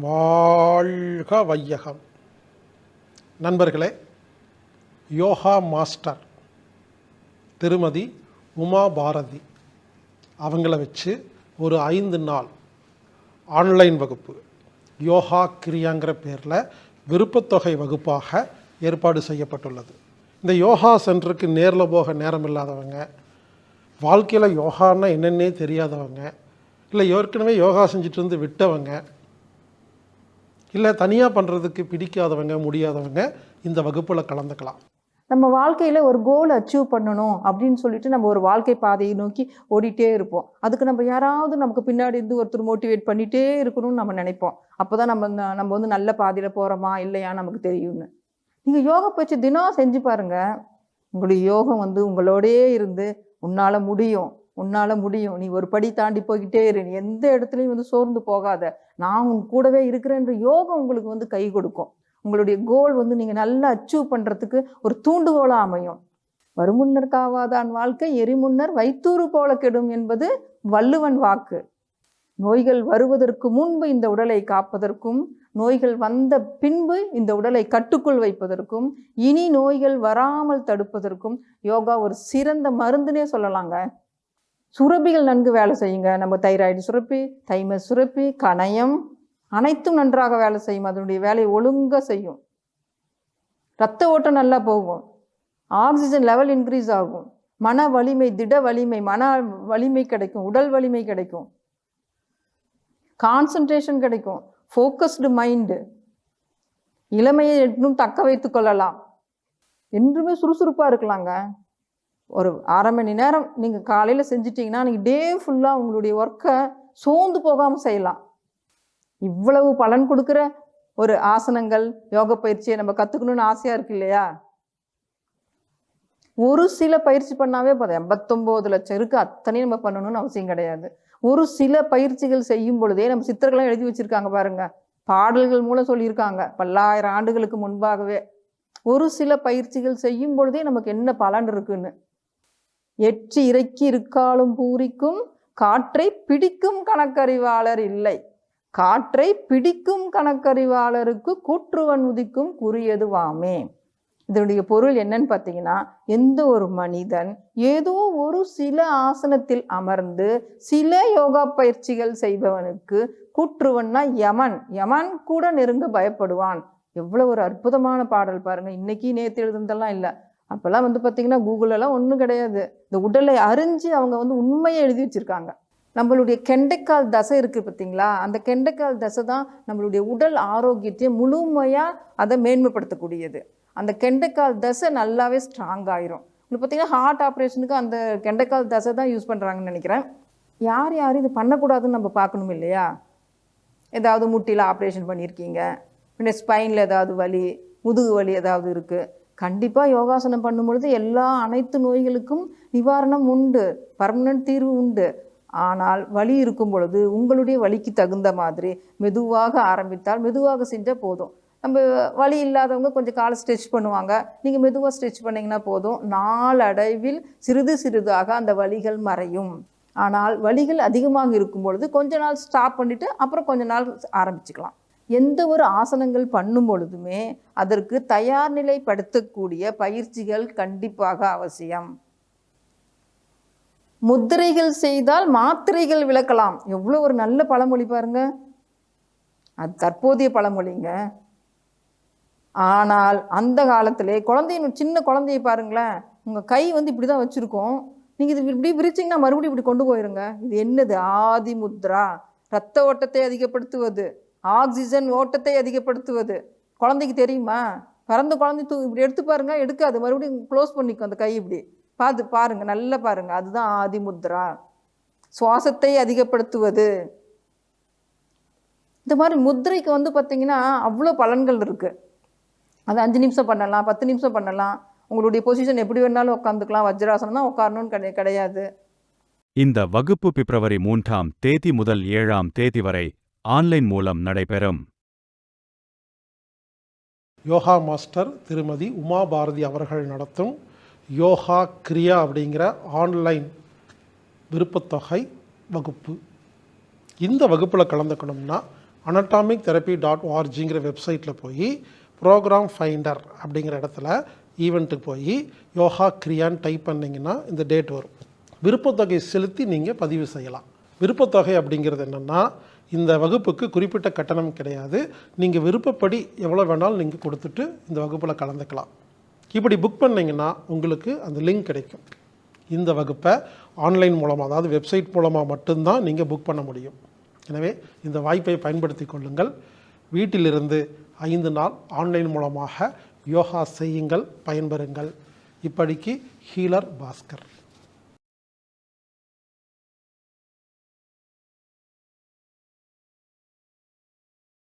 வாழ்க வையகம். நண்பர்களே யோகா மாஸ்டர் திருமதி உமா பாரதி அவங்கள வச்சு ஒரு ஐந்து நாள் ஆன்லைன் வகுப்பு யோகா கிரியாங்கிற பேரில் விருப்பத்தொகை வகுப்பாக ஏற்பாடு செய்யப்பட்டுள்ளது. இந்த யோகா சென்டருக்கு நேரில் போக நேரம் இல்லாதவங்க வாழ்க்கையில் யோகான்னா என்னென்னே தெரியாதவங்க இல்லை ஏற்கனவே யோகா செஞ்சுட்டு இருந்து விட்டவங்க இல்லை தனியாக பண்ணுறதுக்கு பிடிக்காதவங்க முடியாதவங்க இந்த வகுப்பில் கலந்துக்கலாம். நம்ம வாழ்க்கையில் ஒரு கோல் அச்சீவ் பண்ணணும் அப்படின்னு சொல்லிட்டு நம்ம ஒரு வாழ்க்கை பாதையை நோக்கி ஓடிட்டே இருப்போம். அதுக்கு நம்ம யாராவது நமக்கு பின்னாடி இருந்து ஒருத்தர் மோட்டிவேட் பண்ணிகிட்டே இருக்கணும்னு நம்ம நினைப்போம். அப்போ தான் நம்ம ந- நம்ம வந்து நல்ல பாதையில் போகிறோமா இல்லையா நமக்கு தெரியும்னு. நீங்கள் யோகா பயிற்சி தினம் செஞ்சு பாருங்கள் உங்களுடைய யோகம் வந்து உங்களோடயே இருந்து உன்னால் முடியும். உன்னால் முடியும். நீ ஒரு படி தாண்டி போய்கிட்டே இரு. நீ எந்த இடத்துலையும் வந்து சோர்ந்து போகாத. நான் உன் கூடவே இருக்கிறேன்ற யோகம் உங்களுக்கு வந்து கை கொடுக்கும். உங்களுடைய கோல் வந்து நீங்கள் நல்லா அச்சீவ் பண்ணுறதுக்கு ஒரு தூண்டுகோலாக அமையும். வருமுன்னர் காவாதான் வாழ்க்கை எரிமுன்னர் வைத்தூறு போல கெடும் என்பது வள்ளுவன் வாக்கு. நோய்கள் வருவதற்கு முன்பு இந்த உடலை காப்பதற்கும் நோய்கள் வந்த பின்பு இந்த உடலை கட்டுக்குள் வைப்பதற்கும் இனி நோய்கள் வராமல் தடுப்பதற்கும் யோகா ஒரு சிறந்த மருந்துனே சொல்லலாங்க. சுரப்பிகள் நன்கு வேலை செய்யுங்க. நம்ம தைராய்டு சுரப்பி தைம சுரப்பி கணையம் அனைத்தும் நன்றாக வேலை செய்யும். அதனுடைய வேலையை ஒழுங்காக செய்யும். ரத்த ஓட்டம் நல்லா போகும். ஆக்சிஜன் லெவல் இன்க்ரீஸ் ஆகும். மன வலிமை திட வலிமை மன வலிமை கிடைக்கும். உடல் வலிமை கிடைக்கும். கான்சன்ட்ரேஷன் கிடைக்கும். ஃபோக்கஸ்டு மைண்டு இளமையை இன்னும் தக்க வைத்துக் கொள்ளலாம். என்றுமே சுறுசுறுப்பாக இருக்கலாங்க. ஒரு அரை மணி நேரம் நீங்கள் காலையில் செஞ்சிட்டிங்கன்னா நீங்கள் டே ஃபுல்லாக உங்களுடைய ஒர்க்கை சோர்ந்து போகாமல் செய்யலாம். இவ்வளவு பலன் கொடுக்குற ஒரு ஆசனங்கள் யோக பயிற்சியை நம்ம கற்றுக்கணும்னு ஆசையாக இருக்கு இல்லையா? ஒரு சில பயிற்சி பண்ணாவே போதும். எண்பத்தொம்போது லட்சம் இருக்கு. அத்தனையும் நம்ம பண்ணணும்னு அவசியம் கிடையாது. ஒரு சில பயிற்சிகள் செய்யும் பொழுதே நம்ம சித்தர்கள்லாம் எழுதி வச்சுருக்காங்க பாருங்கள் பாடல்கள் மூலம் சொல்லியிருக்காங்க. பல்லாயிரம் ஆண்டுகளுக்கு முன்பாகவே. ஒரு சில பயிற்சிகள் செய்யும் பொழுதே நமக்கு என்ன பலன் இருக்குன்னு. எற்றி இறக்கி இருக்காலும் பூரிக்கும் காற்றை பிடிக்கும் கணக்கறிவாளர் இல்லை. காற்றை பிடிக்கும் கணக்கறிவாளருக்கு கூற்றுவன் உதிக்கும் குறியதுவாமே இதனுடைய பொருள் என்னன்னு பார்த்தீங்கன்னா எந்த ஒரு மனிதன் ஏதோ ஒரு சில ஆசனத்தில் அமர்ந்து சில யோகா பயிற்சிகள் செய்பவனுக்கு கூற்றுவன்னா யமன். யமன் கூட நெருங்க பயப்படுவான். எவ்வளவு ஒரு அற்புதமான பாடல் பாருங்க. இன்னைக்கு நேற்று எழுதுனதெல்லாம் இல்லை. அப்போல்லாம் வந்து பார்த்திங்கன்னா கூகுளெல்லாம் ஒன்றும் கிடையாது. இந்த உடலை அறிஞ்சு அவங்க வந்து உண்மையை எழுதி வச்சிருக்காங்க. நம்மளுடைய கெண்டைக்கால் தசை இருக்குது பார்த்தீங்களா அந்த கெண்டைக்கால் தசை தான் நம்மளுடைய உடல் ஆரோக்கியத்தை முழுமையாக அதை மேன்மைப்படுத்தக்கூடியது. அந்த கெண்டைக்கால் தசை நல்லாவே ஸ்ட்ராங் ஆயிரும். இப்போ பார்த்தீங்கன்னா ஹார்ட் ஆப்ரேஷனுக்கு அந்த கெண்டைக்கால் தசை தான் யூஸ் பண்ணுறாங்கன்னு நினைக்கிறேன். யார் யார் இது பண்ணக்கூடாதுன்னு நம்ம பார்க்கணும் இல்லையா? ஏதாவது முட்டியில் ஆப்ரேஷன் பண்ணியிருக்கீங்க. பின்ன ஸ்பைனில் ஏதாவது வலி முதுகு வலி ஏதாவது இருக்குது கண்டிப்பாக யோகாசனம் பண்ணும் பொழுது எல்லா அனைத்து நோய்களுக்கும் நிவாரணம் உண்டு பர்மனன்ட் தீர்வு உண்டு. ஆனால் வலி இருக்கும் பொழுது உங்களுடைய வலிக்கு தகுந்த மாதிரி மெதுவாக ஆரம்பித்தால் மெதுவாக செஞ்சால் போதும். நம்ம வலி இல்லாதவங்க கொஞ்சம் காலை ஸ்ட்ரெச் பண்ணுவாங்க. நீங்கள் மெதுவாக ஸ்ட்ரெச் பண்ணிங்கன்னா போதும். நாளடைவில் சிறிது சிறிதாக அந்த வலிகள் மறையும். ஆனால் வலிகள் அதிகமாக இருக்கும் பொழுது கொஞ்ச நாள் ஸ்டாப் பண்ணிவிட்டு அப்புறம் கொஞ்ச நாள் ஆரம்பிச்சுக்கலாம். எந்த ஒரு ஆசனங்கள் பண்ணும் பொழுதுமே அதற்கு தயார் நிலைப்படுத்தக்கூடிய பயிற்சிகள் கண்டிப்பாக அவசியம். முத்திரைகள் செய்தால் மாத்திரைகள் விளக்கலாம். எவ்வளோ ஒரு நல்ல பழமொழி பாருங்க. அது தற்போதைய பழமொழிங்க. ஆனால் அந்த காலத்திலே குழந்தைய சின்ன குழந்தைய பாருங்களேன். உங்கள் கை வந்து இப்படி தான் வச்சுருக்கோம். நீங்கள் இது இப்படி விரிச்சிங்கன்னா மறுபடியும் இப்படி கொண்டு போயிருங்க. இது என்னது? ஆதி முத்ரா. ரத்த ஓட்டத்தை அதிகப்படுத்துவது. ஆக்சிஜன் ஓட்டத்தை அதிகப்படுத்துவது. குழந்தைக்கு தெரியுமா? பிறந்த குழந்தை தூ இப்படி எடுத்து பாருங்கள் எடுக்காது. மறுபடியும் க்ளோஸ் பண்ணிக்கும் அந்த கை இப்படி. பார்த்து பாருங்கள் நல்லா பாருங்கள் அதுதான் ஆதிமுத்ரா. சுவாசத்தை அதிகப்படுத்துவது. இந்த மாதிரி முத்திரைக்கு வந்து பார்த்தீங்கன்னா அவ்வளோ பலன்கள் இருக்குது அது அஞ்சு நிமிஷம் பண்ணலாம் பத்து நிமிஷம் பண்ணலாம். உங்களுடைய பொசிஷன் எப்படி வேணாலும் உட்காந்துக்கலாம் வஜ்ராசனம் தான் உட்காரணும்னு கிடை கிடையாது. இந்த வகுப்பு பிப்ரவரி மூன்றாம் தேதி முதல் ஏழாம் தேதி வரை ஆன்லைன் மூலம் நடைபெறும். யோகா மாஸ்டர் திருமதி உமா பாரதி அவர்கள் நடத்தும் யோகா கிரியா அப்படிங்கிற ஆன்லைன் விருப்பத்தொகை வகுப்பு. இந்த வகுப்பில் கலந்துக்கணும்னா அனட்டாமிக் தெரப்பி டாட் ஆர்ஜிங்கிற வெப்சைட்டில் போய் ப்ரோக்ராம் ஃபைண்டர் அப்படிங்கிற இடத்துல ஈவெண்ட்டுக்கு போய் யோகா கிரியான்னு டைப் பண்ணிங்கன்னா இந்த டேட் வரும். விருப்பத்தொகை செலுத்தி நீங்கள் பதிவு செய்யலாம். விருப்பத்தொகை அப்படிங்கிறது என்னென்னா இந்த வகுப்புக்கு குறிப்பிட்ட கட்டணம் கிடையாது. நீங்கள் விருப்பப்படி எவ்வளோ வேணாலும் நீங்கள் கொடுத்துட்டு இந்த வகுப்பில் கலந்துக்கலாம். இப்படி புக் பண்ணீங்கன்னா உங்களுக்கு அந்த லிங்க் கிடைக்கும். இந்த வகுப்பை ஆன்லைன் மூலமாக அதாவது வெப்சைட் மூலமாக மட்டும்தான் நீங்கள் புக் பண்ண முடியும். எனவே இந்த வாய்ப்பை பயன்படுத்தி கொள்ளுங்கள். வீட்டிலிருந்து ஐந்து நாள் ஆன்லைன் மூலமாக யோகா செய்யுங்கள் பயன்பெறுங்கள். இப்படிக்கு ஹீலர் பாஸ்கர்.